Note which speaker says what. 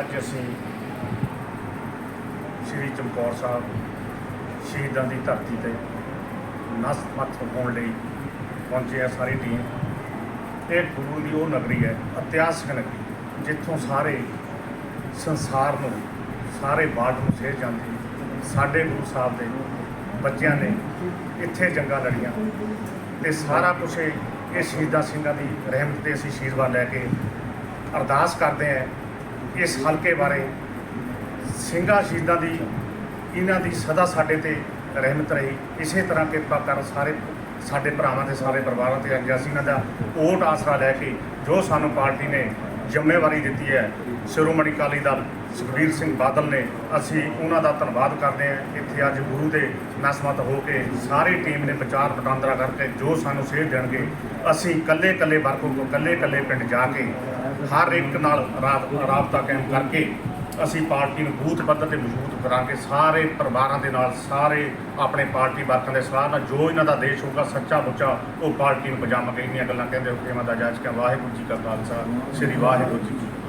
Speaker 1: ਅੱਜ ਅਸੀਂ ਸ੍ਰੀ ਚਮਕੌਰ ਸਾਹਿਬ ਸ਼ਹੀਦਾਂ ਦੀ ਧਰਤੀ ਤੇ ਨਸਮਤ ਹੋਣ ਲਈ ਪਹੁੰਚੇ ਆ ਸਾਰੀ ਟੀਮ ਇਹ ਗੁਰੂ ਦੀ ਉਹ ਨਗਰੀ ਹੈ, ਇਤਿਹਾਸਕ ਨਗਰੀ, ਜਿੱਥੋਂ ਸਾਰੇ ਸੰਸਾਰ ਨੂੰ, ਸਾਰੇ ਵਰਲਡ ਨੂੰ ਸੇਧ ਜਾਂਦੀ ਸਾਡੇ ਗੁਰੂ ਸਾਹਿਬ ਦੇ ਬੱਚਿਆਂ ਨੇ ਇੱਥੇ ਜੰਗਾਂ ਲੜੀਆਂ ਤੇ ਸਾਰਾ ਕੁਝ ਇਹ ਸ਼ਹੀਦਾਂ ਸਿੰਘਾਂ ਦੀ ਰਹਿਮਤ ਤੇ ਅਸੀਂ ਆਸ਼ੀਰਵਾਦ ਲੈ ਕੇ ਅਰਦਾਸ ਕਰਦੇ ਹਾਂ। ਇਸ ਹਲਕੇ ਬਾਰੇ ਸਿੰਘਾਂ ਸ਼ਹੀਦਾਂ ਦੀ, ਇਹਨਾਂ ਦੀ ਸਦਾ ਸਾਡੇ ਤੇ ਰਹਿਮਤ ਰਹੀ। ਇਸੇ ਤਰ੍ਹਾਂ ਕਿਰਪਾ ਕਰ ਸਾਰੇ ਸਾਡੇ ਭਰਾਵਾਂ ਤੇ ਸਾਰੇ ਪਰਿਵਾਰਾਂ ਤੇ ਅੱਜ ਸੀ। ਇਹਨਾਂ ਦਾ ਓਟ ਆਸਰਾ ਲੈ ਕੇ ਜੋ ਸਾਨੂੰ ਪਾਰਟੀ ਨੇ ਜ਼ਿੰਮੇਵਾਰੀ ਦਿੱਤੀ ਹੈ। ਸ਼੍ਰੋਮਣੀ ਅਕਾਲੀ ਦਲ ਸੁਖਬੀਰ ਸਿੰਘ ਬਾਦਲ ਨੇ ਅਸੀਂ ਉਹਨਾਂ ਦਾ ਧੰਨਵਾਦ ਕਰਦੇ ਹਾਂ। ਇੱਥੇ ਅੱਜ ਗੁਰੂ ਦੇ ਨਸਮਤ ਹੋ ਕੇ ਸਾਰੀ ਟੀਮ ਨੇ ਵਿਚਾਰ ਵਟਾਂਦਰਾ ਕਰਕੇ ਜੋ ਸਾਨੂੰ ਸੇਧ ਦੇਣਗੇ, ਅਸੀਂ ਕੱਲੇ ਕੱਲੇ ਵਰਕੋ ਕੋ ਕੱਲੇ ਕੱਲੇ ਪਿੰਡ ਜਾ ਕੇ ਹਰ ਇੱਕ ਨਾਲ ਰਾਬ- ਰਾਬਤਾ ਕਾਇਮ ਕਰਕੇ ਅਸੀਂ ਪਾਰਟੀ ਨੂੰ ਬੂਥ ਪੱਧਰ ਤੇ ਮਜ਼ਬੂਤ ਕਰਾਂਗੇ, ਸਾਰੇ ਪਰਿਵਾਰਾਂ ਦੇ ਨਾਲ, ਸਾਰੇ ਆਪਣੇ ਪਾਰਟੀ ਵਰਕਰਾਂ ਦੇ ਸਲਾਹ ਨਾਲ, ਜੋ ਇਹਨਾਂ ਦਾ ਦੇਸ਼ ਹੋਊਗਾ, ਸੱਚਾ ਮੁੱਚਾ ਉਹ ਪਾਰਟੀ ਨੂੰ ਪਜਾਮਾ ਇੰਨੀਆਂ ਗੱਲਾਂ ਕਹਿੰਦੇ ਹੋ ਮੈਂ ਦਾ ਜਾਇਜ਼ ਕਿ ਵਾਹਿਗੁਰੂ ਜੀ ਕਾ ਖਾਲਸਾ, ਸ੍ਰੀ ਵਾਹਿਗੁਰੂ ਜੀ